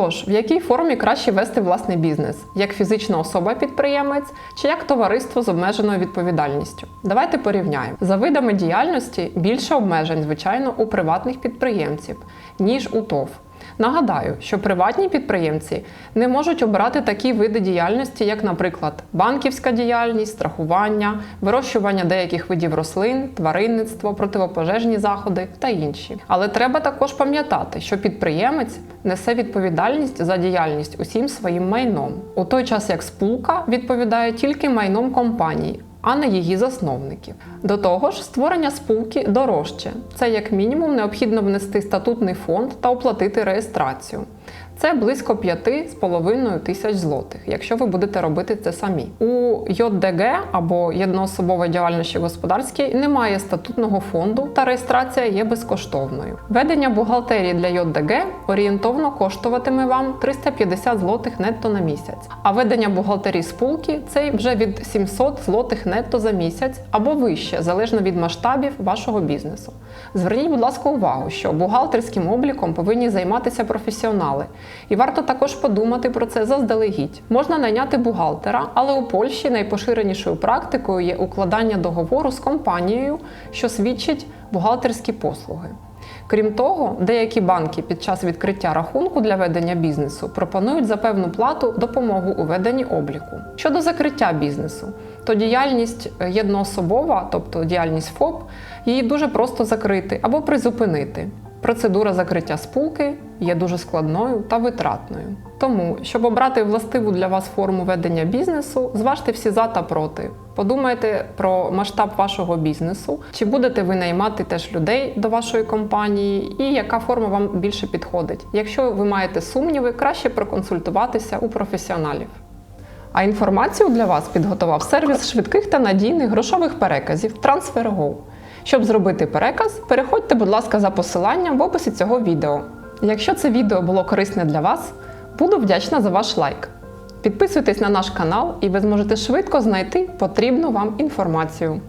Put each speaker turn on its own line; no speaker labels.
Тож, в якій формі краще вести власний бізнес? Як фізична особа-підприємець чи як товариство з обмеженою відповідальністю? Давайте порівняємо. За видами діяльності більше обмежень, звичайно, у приватних підприємців, ніж у ТОВ. Нагадаю, що приватні підприємці не можуть обирати такі види діяльності, як, наприклад, банківська діяльність, страхування, вирощування деяких видів рослин, тваринництво, противопожежні заходи та інші. Але треба також пам'ятати, що підприємець несе відповідальність за діяльність усім своїм майном, у той час як спілка відповідає тільки майном компанії, а не її засновників. До того ж, створення спілки дорожче. Це як мінімум необхідно внести статутний фонд та оплатити реєстрацію. Це близько 5,5 тисяч злотих, якщо ви будете робити це самі. У ЙДГ або єдноособової діяльності господарській немає статутного фонду та реєстрація є безкоштовною. Ведення бухгалтерії для ЙДГ орієнтовно коштуватиме вам 350 злотих нетто на місяць, а ведення бухгалтерії спілки це вже від 700 злотих нетто за місяць або вище, залежно від масштабів вашого бізнесу. Зверніть, будь ласка, увагу, що бухгалтерським обліком повинні займатися професіонали. І варто також подумати про це заздалегідь. Можна найняти бухгалтера, але у Польщі найпоширенішою практикою є укладання договору з компанією, що свідчить бухгалтерські послуги. Крім того, деякі банки під час відкриття рахунку для ведення бізнесу пропонують за певну плату допомогу у веденні обліку. Щодо закриття бізнесу, то діяльність єдноособова, тобто діяльність ФОП, її дуже просто закрити або призупинити. Процедура закриття спілки є дуже складною та витратною. Тому, щоб обрати властиву для вас форму ведення бізнесу, зважте всі за та проти. Подумайте про масштаб вашого бізнесу, чи будете ви наймати теж людей до вашої компанії, і яка форма вам більше підходить. Якщо ви маєте сумніви, краще проконсультуватися у професіоналів. А інформацію для вас підготував сервіс швидких та надійних грошових переказів TransferGo. Щоб зробити переказ, переходьте, будь ласка, за посиланням в описі цього відео. Якщо це відео було корисне для вас, буду вдячна за ваш лайк. Підписуйтесь на наш канал, і ви зможете швидко знайти потрібну вам інформацію.